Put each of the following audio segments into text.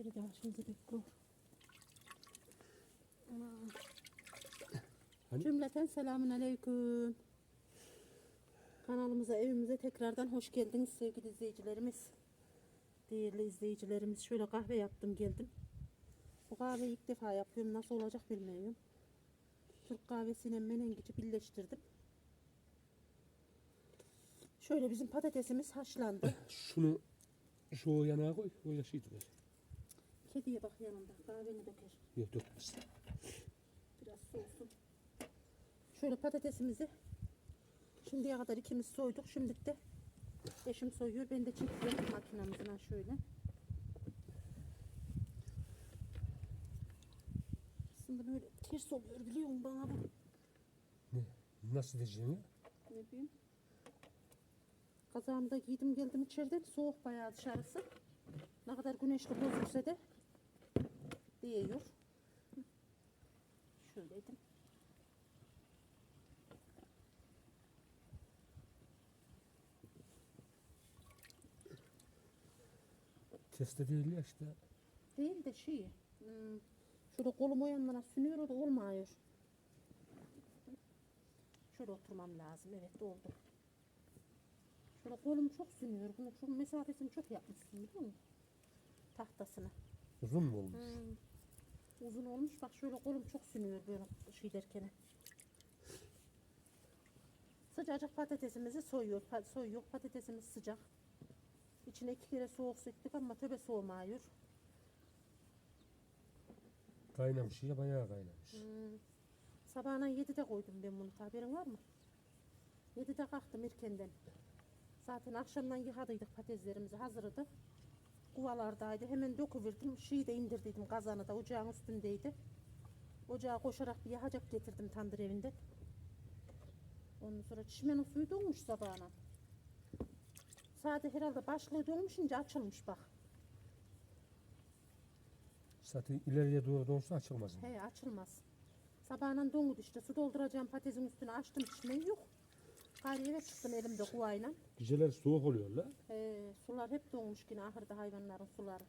İçeri de başımızı bekliyor. Hani? Cümleten selamun aleyküm. Kanalımıza, evimize tekrardan hoş geldiniz sevgili izleyicilerimiz. Değerli izleyicilerimiz. Şöyle kahve yaptım geldim. Bu kahveyi ilk defa yapıyorum. Nasıl olacak bilmiyorum. Türk kahvesiyle menengici birleştirdim. Şöyle bizim patatesimiz haşlandı. Şunu şu yana koy. O yaşıydı böyle. Kediye bak yanında kahveni döker. Yok dökmez. Biraz soğusun. Şöyle patatesimizi şimdiye kadar ikimiz soyduk. Şimdi de eşim soyuyor. Ben de çekiyorum makinamızdan şöyle. Aslında böyle ters oluyor biliyor musun bana bu? Ne? Nasıl diyeceğim ya? Ne bileyim. Kazağımı da giydim geldim içeriden. Soğuk bayağı dışarısı. Ne kadar güneşli bozulsa da değiyor. Şöyleydim. Teste değil ya işte. Değil de şey. Hmm, şöyle kolum o yanlara sünüyor o da olmuyor. Şöyle oturmam lazım. Evet oldu. Şöyle kolum çok sünüyor. Bunu şu mesafesini çok yapmışsın biliyor musun? Tahtasını. Uzun mu olmuş? Hmm. Uzun olmuş. Bak şöyle kolum çok sünüyor böyle şey derken. Sıcacık patatesimizi soyuyor. Pa- soyuyor. Patatesimiz sıcak. İçine iki kere soğuk sıktık ama töbe soğumuyor. Kaynamış ya bayağı kaynamış. Hmm. Sabahına 7'de koydum ben bunu. Haberin var mı? 7'de kalktım erkenden. Zaten akşamdan yıkadıydık patateslerimizi hazırdı. Kuvalardaydı. Hemen döküverdim. Şeyi de indirdiydim kazanı da ocağın üstündeydi. Ocağa koşarak bir yahacak getirdim tandır evinde. Ondan sonra çişmenin suyu dolmuş sabahına. Sade herhalde başlığı dolmuşunca açılmış bak. Zaten ileriye doğru donsa açılmaz mı? He açılmaz. Sabahından dondu işte su dolduracağım patatesin üstüne açtım çişmeyi yok. Eve çıktım elimde kuvayla. Geceler soğuk oluyor la. He, sular hep donmuş yine ahırda hayvanların suları.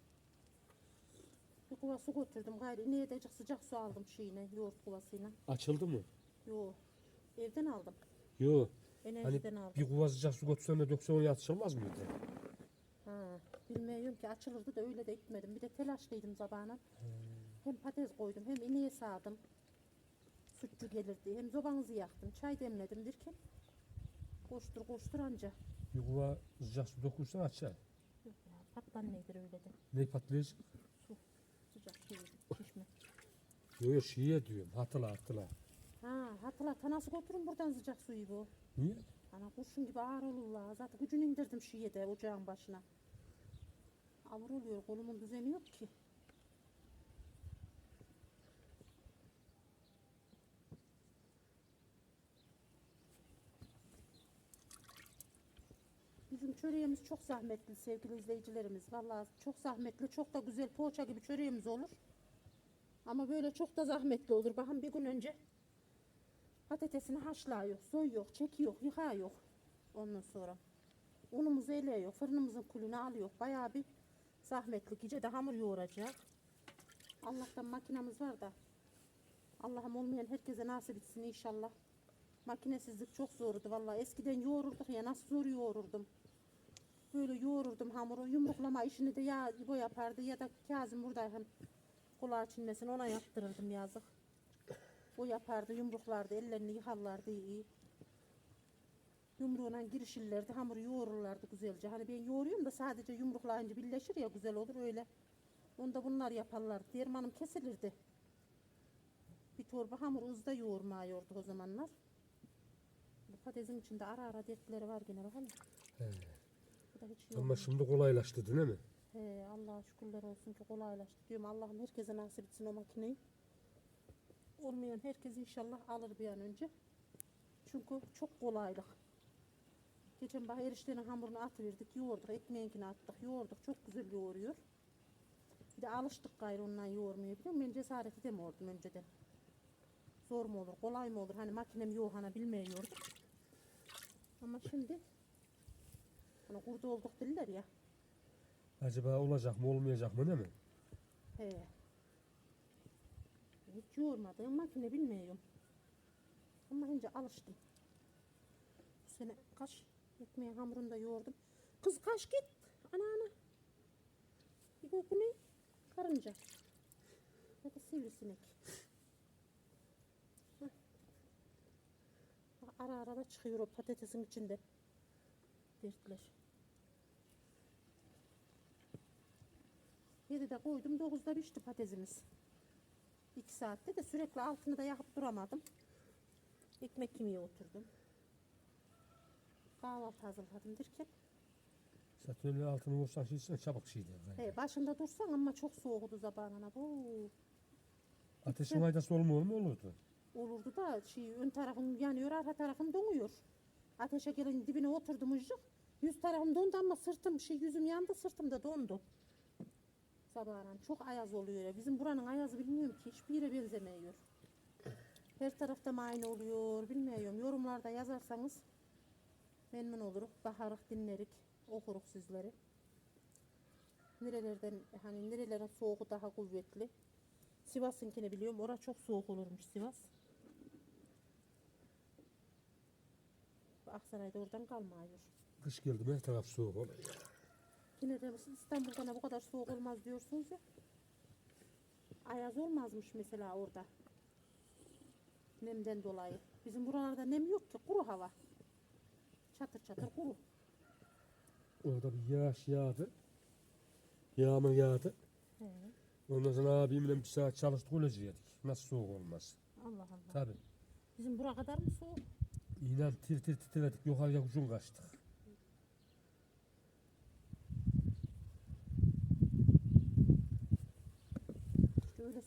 Bir kuva su götürdüm gayrı. İneğe de azıcık sıcak su aldım şeyine yoğurt kuvasıyla. Açıldı mı? Yo evden aldım. Yok. Hani Enerjiden aldım. bir kuva sıcak su götürsen de döksen oraya açılmaz mıydı? Ha, bilmiyorum ki açılırdı da öyle de gitmedim. Bir de telaşlıydım sabahına. Hem patates koydum hem ineğe sağdım. Sütçü gelirdi. Hem zobanızı yaktım. Çay demledim derken. Koştur koştur anca. Kuva sıcak su dökürsen açar. Yok ya patlan nedir öyle de. Ne patlayacak? Su sıcak şey şişme. Yok yok şiye diyorum. Hatıla hatıla. Ha hatırlat nasıl götürün buradan sıcak suyu bu. Niye? Ana kurşun gibi ağır olurlar. Zaten gücünü indirdim şiye de ocağın başına. Ağır oluyor kolumun düzeni yok ki. Bizim çöreğimiz çok zahmetli sevgili izleyicilerimiz. Vallahi çok zahmetli, çok da güzel poğaça gibi çöreğimiz olur. Ama böyle çok da zahmetli olur. Bakın bir gün önce patatesini haşlıyor, soyuyor, çekiyor, yıkıyor. Ondan sonra unumuzu eleyiyor, fırınımızın kulünü alıyor. Bayağı bir zahmetli. Gece de hamur yoğuracak. Allah'tan makinamız var da Allah'ım olmayan herkese nasip etsin inşallah. Makinesizlik çok zordu vallahi. Eskiden yoğururduk ya nasıl zor yoğururdum. Böyle yoğururdum hamuru. Yumruklama işini de ya İbo yapardı ya da Kazım buradayken kulağı çinmesin ona yaptırırdım yazık. O yapardı, yumruklardı, ellerini yıkarlardı iyi. Yumruğuna girişirlerdi, hamuru yoğururlardı güzelce. Hani ben yoğuruyorum da sadece yumruklayınca birleşir ya güzel olur öyle. Onda bunlar yaparlardı. Dermanım kesilirdi. Bir torba hamur uzda yoğurmuyorduk o zamanlar. Bu patatesin içinde ara ara dertleri var gene bakalım. He. Hiç Ama yok. şimdi kolaylaştı değil mi? He, Allah'a şükürler olsun ki kolaylaştı diyorum. Allah'ım herkese nasip etsin o makineyi. Olmayan herkes inşallah alır bir an önce. Çünkü çok kolaylık. Geçen bak eriştenin hamurunu atıverdik, yoğurduk, ekmeğinkini attık, yoğurduk. Çok güzel yoğuruyor. Bir de alıştık gayrı ondan yoğurmaya biliyor musun? Ben cesaret edemiyordum önceden. Zor mu olur, kolay mı olur? Hani makinem yok, hani bilmiyordum. Ama şimdi hani kurdu olduk derler ya. Acaba olacak mı olmayacak mı değil mi? He. Hiç yoğurmadığım makine bilmiyorum. Ama önce alıştım. Bu sene kaş ekmeğin hamurunu da yoğurdum. Kız kaş git. Ana ana. Bir bu ne? Karınca. Ya da sivrisinek. Heh. Ara ara da çıkıyor o patatesin içinde. Dertler. 7'de koydum 9'da pişti patatesimiz. 2 saatte de sürekli altını da yakıp duramadım. Ekmek yemeye oturdum. Kahvaltı hazırladım derken. Öyle altını vursan şeysen çabuk şey der. He, başında dursan ama çok soğuktu zabanına. Bu Ateşin faydası olmuyor mu olurdu? olurdu da şey, ön tarafım yanıyor, arka tarafım donuyor. Ateşe gelin dibine oturdum ucuk. Yüz tarafım dondu ama sırtım, şey, yüzüm yandı, sırtım da dondu. Sabahın çok ayaz oluyor ya. Bizim buranın ayazı bilmiyorum ki hiçbir yere benzemiyor. Her tarafta mı aynı oluyor bilmiyorum. Yorumlarda yazarsanız memnun oluruz. Bakarık, dinlerik, okuruk sizleri. Nerelerden hani nerelerin soğuğu daha kuvvetli. Sivas'ınkini biliyorum. Ora çok soğuk olurmuş Sivas. Aksaray'da oradan kalmıyor. Kış geldi mi taraf soğuk oluyor. Yine de İstanbul'da ne bu kadar soğuk olmaz diyorsunuz ya. Ayaz olmazmış mesela orada. Nemden dolayı. Bizim buralarda nem yok ki. Kuru hava. Çatır çatır kuru. Orada bir yağış yağdı. Yağmur yağdı. He. Ondan sonra abimle bir saat çalıştık öylece yedik. Nasıl soğuk olmaz? Allah Allah. Tabii. Bizim bura kadar mı soğuk? İnan tir tir titredik yukarıya ucun kaçtık.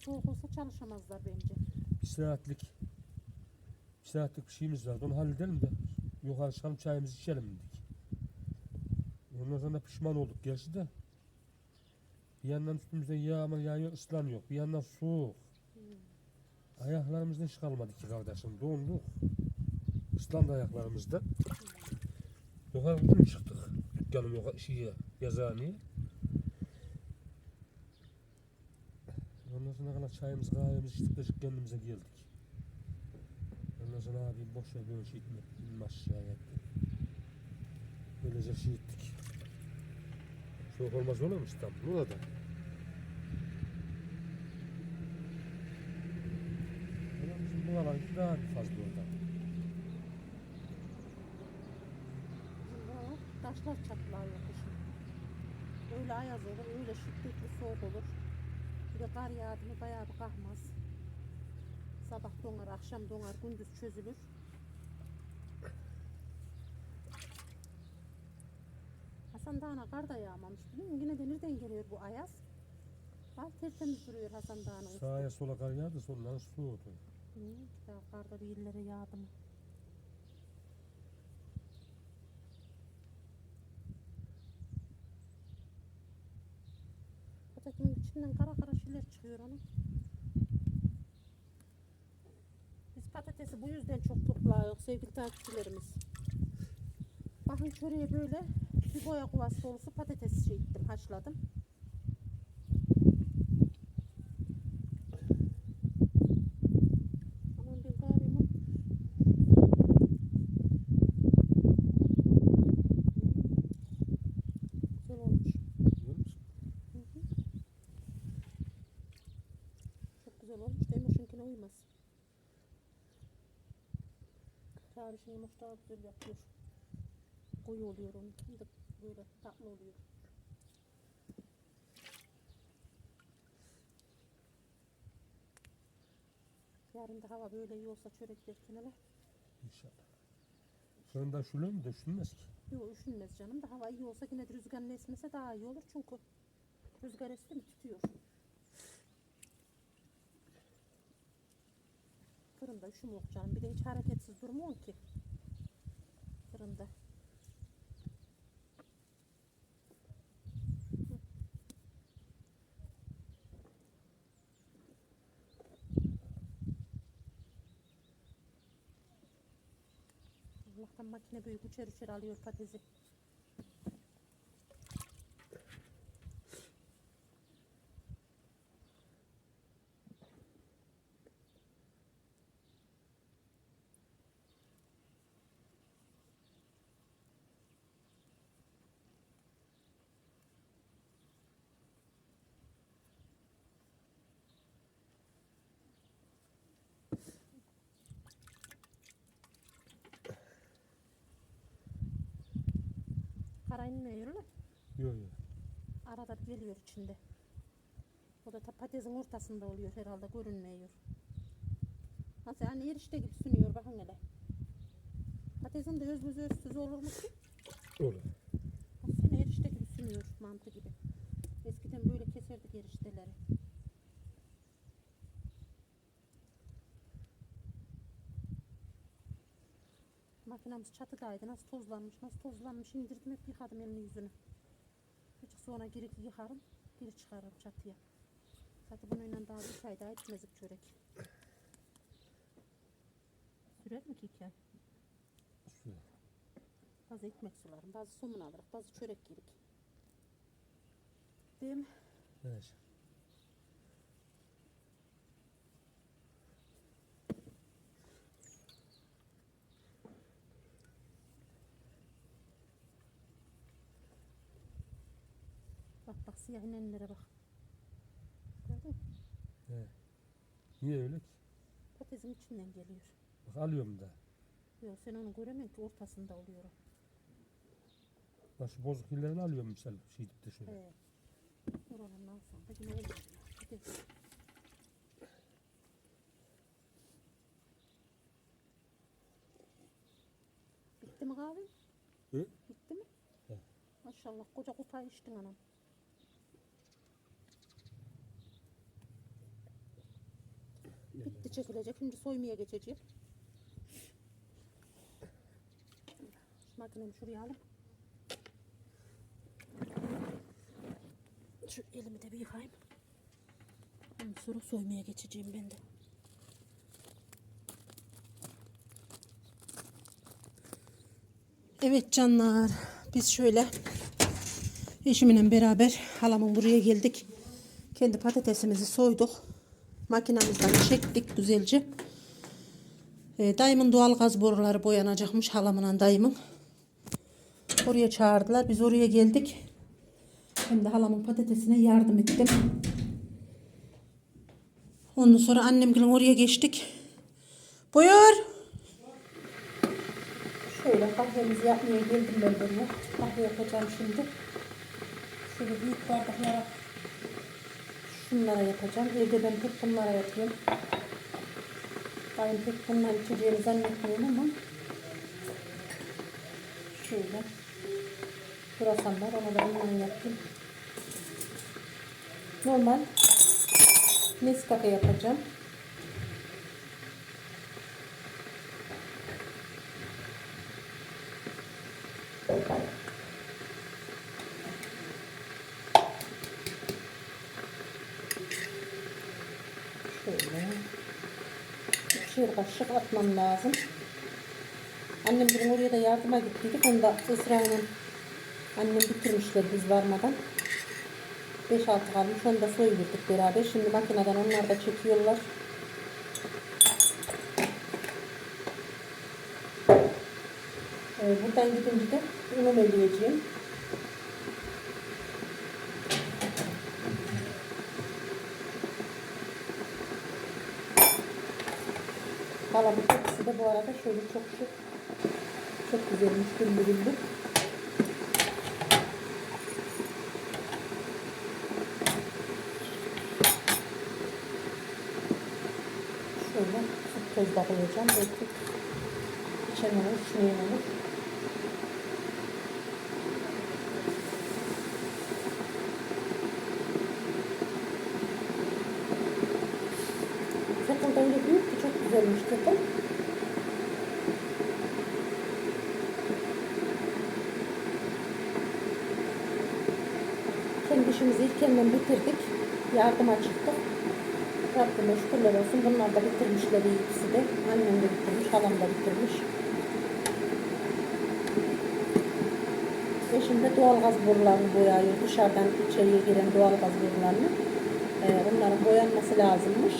Soğuk olsa çalışamazlar bence. Bir saatlik bir saatlik bir şeyimiz vardı. Onu halledelim de yukarı çıkalım çayımızı içelim dedik. Ondan sonra pişman olduk gerçi de. Bir yandan üstümüzde yağmur yağıyor, ıslanıyor. Bir yandan soğuk. Ayaklarımızda hiç kalmadı ki kardeşim. Donduk. Islandı ayaklarımızda. Yukarı gidip çıktık. Dükkanım yukarı şeye, yazıhaneye. Ondan sonra kadar çayımızı kahvemizi içtik de kendimize geldik. Ondan sonra abim boş ver böyle şey etme. İnme aşağıya etti. Böylece şey ettik. Soğuk olmaz olur mu İstanbul? Orada. Bizim bu alan daha fazla orada. Buralar taşlar çatlıyor kışın. Öyle ayaz olur, öyle şiddetli soğuk olur. Bir de kar yağdı mı bayağı bir kahmaz. Sabah donar, akşam donar, gündüz çözülür. Hasan Dağı'na kar da yağmamış biliyor musun? Yine de nereden geliyor bu ayaz? Bak tertemiz duruyor Hasan Dağı'nın üstü. Sağa sola kar yağdı sonradan soğudu. Bilmiyorum ki daha karda bir illere yağdı mı? Patatesin içinden kara kara şeyler çıkıyor onun. Biz patatesi bu yüzden çok topluyoruz sevgili takipçilerimiz. Bakın şuraya böyle bir boya kovası dolusu patates şey ettim, haşladım. Aman ben kahvemi güzel olmuş. Biliyor musun? Hı hı. Çok güzel olmuş. Demişinkine uymaz. Tarihini yemiş daha güzel yapıyor. Koyu oluyor onun. Böyle tatlı oluyor. Yarın da hava böyle iyi olsa çörek derken hele. İnşallah. Sonradan şöyle mi de üşünmez ki? Yok üşünmez canım da hava iyi olsa yine de rüzgarın esmese daha iyi olur çünkü rüzgar esti mi tutuyor. Fırında üşüm yok canım bir de hiç hareketsiz durmuyor ki fırında. Allah'tan makine büyük uçer uçer alıyor patatesi. Lan. Yok yok. Arada geliyor içinde. O da ta patatesin ortasında oluyor herhalde görünmüyor. Nasıl hani erişte gibi sünüyor bakın hele. Patatesin de özümüz özsüz olur mu ki? Olur. Aslında erişte gibi sünüyor mantı gibi. Eskiden böyle keserdik erişteleri. Makinamız çatıdaydı. Nasıl tozlanmış, nasıl tozlanmış indirdim hep yıkadım elini yüzünü. Azıcık sonra geri yıkarım, geri çıkarım çatıya. Zaten bununla daha bir ay daha etmezdik çörek. Sürer mi ki iki ay? Sürer. Bazı ekmek sularım, bazı somun alırız, bazı çörek yedik. Değil mi? Evet. Siyah inenlere bak. Gördün mü? He. Niye öyle ki? Patatesin içinden geliyor. Bak alıyorum da. Yok sen onu göremiyorsun ki ortasında oluyor o. Bak şu bozuk illerini alıyorum misal. Şey de şöyle. He. Oradan alsam da yine olur. Hadi. Bitti mi kahve? Hı? Bitti mi? He. Maşallah koca kupayı içtin anam. Bitti çekilecek. Şimdi soymaya geçeceğim. Makinemi şuraya alayım. Şu elimi de bir yıkayayım. Ondan sonra soymaya geçeceğim ben de. Evet canlar. Biz şöyle eşimle beraber halamın buraya geldik. Kendi patatesimizi soyduk. Makinamızdan çektik güzelce. E, dayımın doğal gaz boruları boyanacakmış halamın dayımın. Oraya çağırdılar. Biz oraya geldik. Hem de halamın patatesine yardım ettim. Ondan sonra annemgilin oraya geçtik. Buyur. Şöyle kahvemizi yapmaya geldim ben buraya. Kahve yapacağım şimdi. Şöyle büyük bardaklara şunlara yapacağım. Evde ben pek bunlara yapıyorum. Ben pek bunlar içeceğini zannetmiyorum ama şöyle kurasanlar onu da bundan yapayım. Normal Nescafe yapacağım. Şöyle. Kaşık atmam lazım. Annem bugün oraya da yardıma gittiydik. Onu da annem bitirmişler biz varmadan. 5-6 kalmış. Onu da soyulduk beraber. Şimdi makineden onlar da çekiyorlar. Ee, buradan gidince de unum eleyeceğim. Halamın tepsi de bu arada şöyle çok şık. Çok güzelmiş güllü güllü. Şöyle süt tozu da koyacağım. Belki içen olur, içmeyen olur. Kettle da öyle büyük ki çok güzelmiş kettle. Kendi işimizi ilkenden bitirdik. Yardıma çıktık. Rabbime şükürler olsun. Bunlar da bitirmişler ikisi de. Annem de bitirmiş, halam da bitirmiş. Eşim de doğalgaz borularını boyıyor. Dışarıdan içeriye giren doğalgaz borularını. Ee, onların boyanması lazımmış.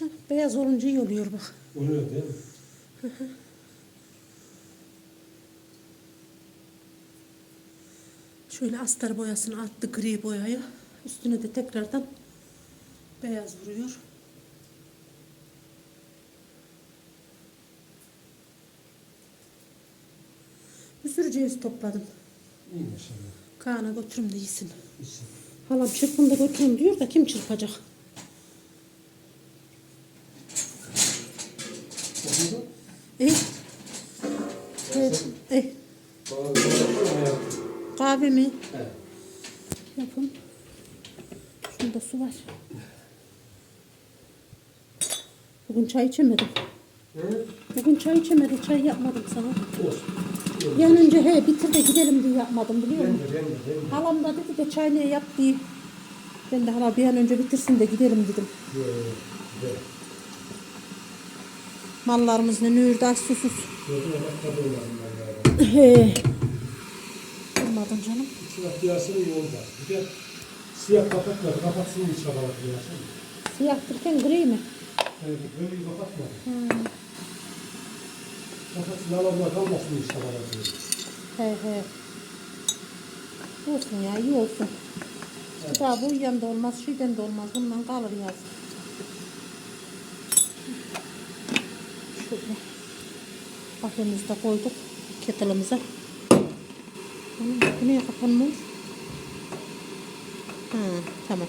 Heh, Beyaz olunca iyi oluyor bak. Oluyor değil mi? Şöyle astar boyasını attı gri boyayı. Üstüne de tekrardan beyaz vuruyor. Bir sürü ceviz topladım. İyi maşallah. Kaan'a götürüm de yesin. İyisin. Halam çırpın da götürün diyor da kim çırpacak? Şey yapsana ya. Kahve mi? He. Yapın. Şunda su var. Bugün çay içemedim. Hı? Bugün çay içemedim. Çay yapmadım sana. Olsun. Bir an önce he bitir de gidelim diye yapmadım biliyor Ben musun? de ben de ben de. Halam da dedi de çay ne yap diye. Ben de hala bir an önce bitirsin de gidelim dedim. Yo, yo, yo. Mallarımız ne nürdü az susuz. Olmadın canım. Siyah piyasını yolda. Bir de siyah kapatmadı. Kapatsın mı çabaladı piyasını? Siyah derken gri mi? Evet, böyle kapatmadı. Hmm. Kapatsın alanlar kalmasın mı çabaladı? He he. Olsun ya iyi olsun. Daha bu uyuyan da olmaz, şeyden de olmaz. Bundan kalır yaz. Kahvemizi de koyduk kettle'ımıza. Bunun bu niye kapanmıyor? Ha, tamam.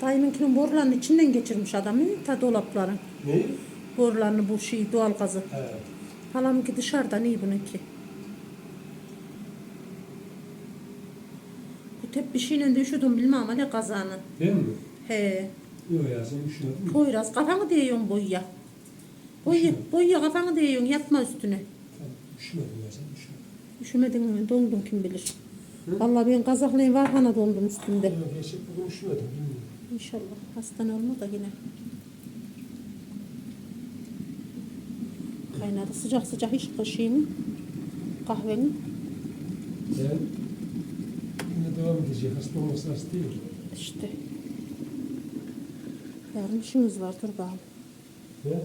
Şöyle. Dayımınkinin borularının içinden geçirmiş adamı ta dolapların. Ne? Borularını bu şey doğal gazı. He. Halamınki dışarıdan iyi bununki. Bu tep bir şeyle de üşüdüm bilmem ama ne kazanın. Ben mi? He. Yok ya sen üşüdün mü? Poyraz kafanı değiyorsun boyuya. Boyuya, boyuya kafanı değiyorsun yatma üstüne. Ben üşümedim ya sen üşümedin. Üşümedin mi? Dondun kim bilir. Hı? Vallahi ben kazaklayın var hana dondum üstünde. Yok gerçek bugün üşümedim bilmiyorum. İnşallah hastane olma da yine. Kaynadı sıcak sıcak iç kaşığını. Kahveni. Ben yine devam edeceğim. Hasta olması hasta değil. İşte. Yarın işiniz var dur bakalım. Ne?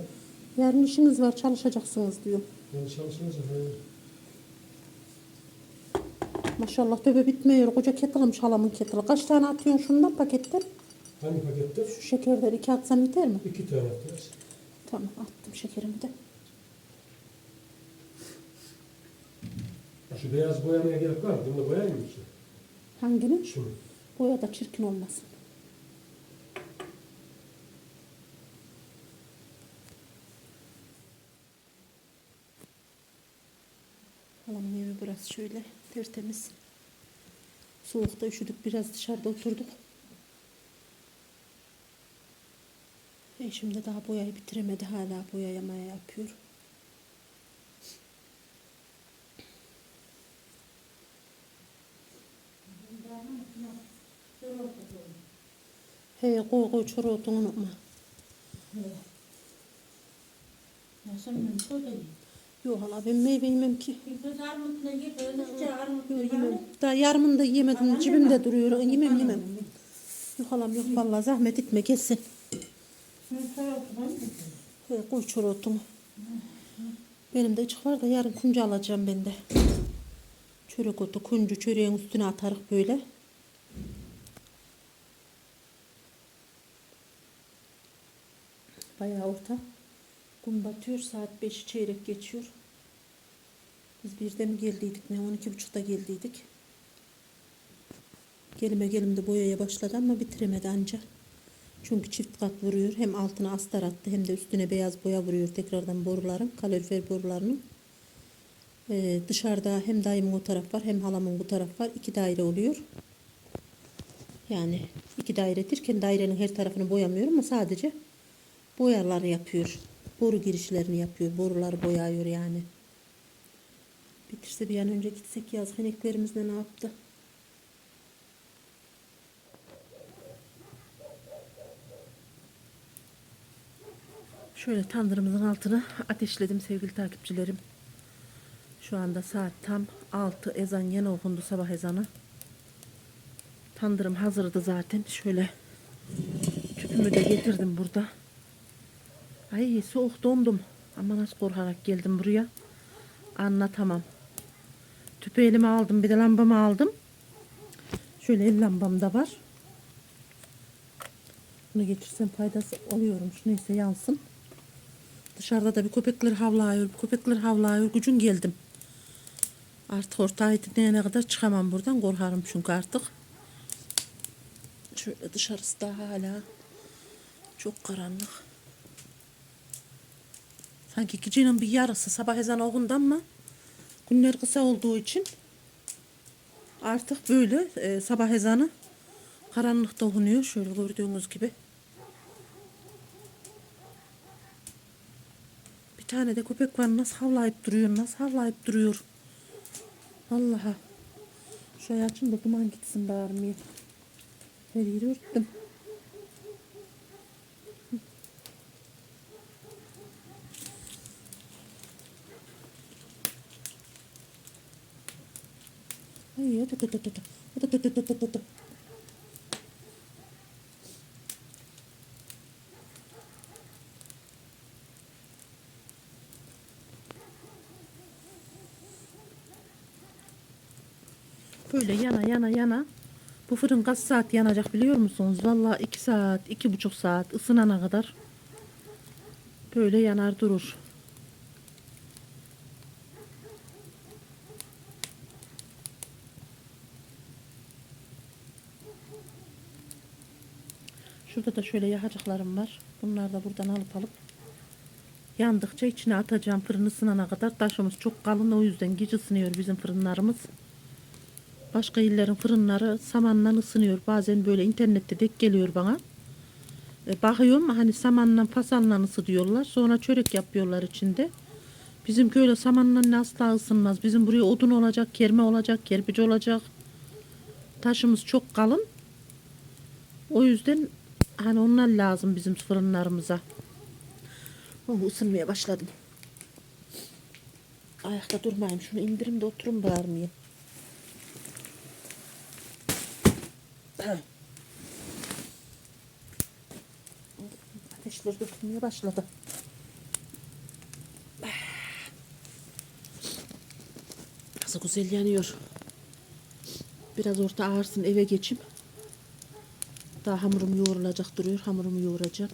Yarın işiniz var çalışacaksınız diyor. Ben çalışacağım. he. Maşallah töbe bitmiyor. Koca kettle'mış halamın kettle'ı. Kaç tane atıyorsun şundan paketten? Hangi pakette? Şu şekerleri iki atsam yeter mi? İki tane atacağız. Tamam attım şekerimi de. Şu beyaz boyamaya gerek var mı? Bunu boyayayım mı ki? Hangini? Şunu. Boya da çirkin olmasın. Halamın evi burası şöyle tertemiz. Soğukta üşüdük biraz dışarıda oturduk. Eşim de daha boyayı bitiremedi hala boya yamaya yapıyor. He koy koy çoruğu otunu unutma. Yok hala ben meyve yemem ki. Yok. Daha yarımını da yemedim. Cebimde duruyor. Yemem yemem. Yok halam yok vallahi zahmet etme gelsin. He, koy çoruğu otunu. Benim de ıçık var da yarın kuncu alacağım ben de. Çörek otu, kuncu çöreğin üstüne atarık böyle. Bayağı orta. Gün batıyor. Saat 5 çeyrek geçiyor. Biz birde mi geldiydik ne? 12 buçukta geldiydik. Gelime gelimde boyaya başladı ama bitiremedi anca. Çünkü çift kat vuruyor. Hem altına astar attı hem de üstüne beyaz boya vuruyor tekrardan boruların. Kalorifer borularının. Ee, dışarıda hem dayımın o taraf var hem halamın bu taraf var. İki daire oluyor. Yani iki dairedirken dairenin her tarafını boyamıyorum ama sadece boyaları yapıyor. Boru girişlerini yapıyor. Boruları boyıyor yani. Bitirse bir an önce gitsek yaz ineklerimiz de ne yaptı? Şöyle tandırımızın altına ateşledim sevgili takipçilerim. Şu anda saat tam 6 ezan yeni okundu sabah ezanı. Tandırım hazırdı zaten. Şöyle tüpümü de getirdim burada. Ay soğuk dondum. Ama nasıl korkarak geldim buraya. Anlatamam. Tüpü elime aldım. Bir de lambamı aldım. Şöyle el lambam da var. Bunu getirsem faydası oluyormuş. Neyse yansın. Dışarıda da bir köpekler havlıyor. Köpekler havlıyor. Gücün geldim. Artık ortaya dinleyene kadar çıkamam buradan. Korkarım çünkü artık. Şöyle dışarısı da hala çok karanlık. Sanki gecenin bir yarısı sabah ezanı okundu ama günler kısa olduğu için artık böyle e, sabah ezanı karanlıkta okunuyor. Şöyle gördüğünüz gibi. Tane de köpek var nasıl havlayıp duruyor, nasıl havlayıp duruyor. Vallahi. Şurayı açın da duman gitsin bağırmaya. Her yeri örttüm. Ay, ötü, ötü, ötü, ötü. Ötü, ötü, ötü, ötü, ötü. Böyle yana yana yana. Bu fırın kaç saat yanacak biliyor musunuz? Vallahi iki saat, iki buçuk saat ısınana kadar böyle yanar durur. Şurada da şöyle yakacaklarım var. Bunları da buradan alıp alıp yandıkça içine atacağım fırın ısınana kadar. Taşımız çok kalın o yüzden gece ısınıyor bizim fırınlarımız. Başka illerin fırınları samanla ısınıyor. Bazen böyle internette denk geliyor bana. E, bakıyorum hani samanla fasanla ısıtıyorlar. Sonra çörek yapıyorlar içinde. Bizim öyle samanla asla ısınmaz. Bizim buraya odun olacak, kerme olacak, kerpiç olacak. Taşımız çok kalın. O yüzden hani onlar lazım bizim fırınlarımıza. Oh, ısınmaya başladım. Ayakta durmayayım. Şunu indirim de oturun bağırmayayım. Ateşler dökülmeye başladı. Nasıl güzel yanıyor. Biraz orta ağırsın eve geçeyim. Daha hamurum yoğrulacak duruyor. Hamurumu yoğuracağım.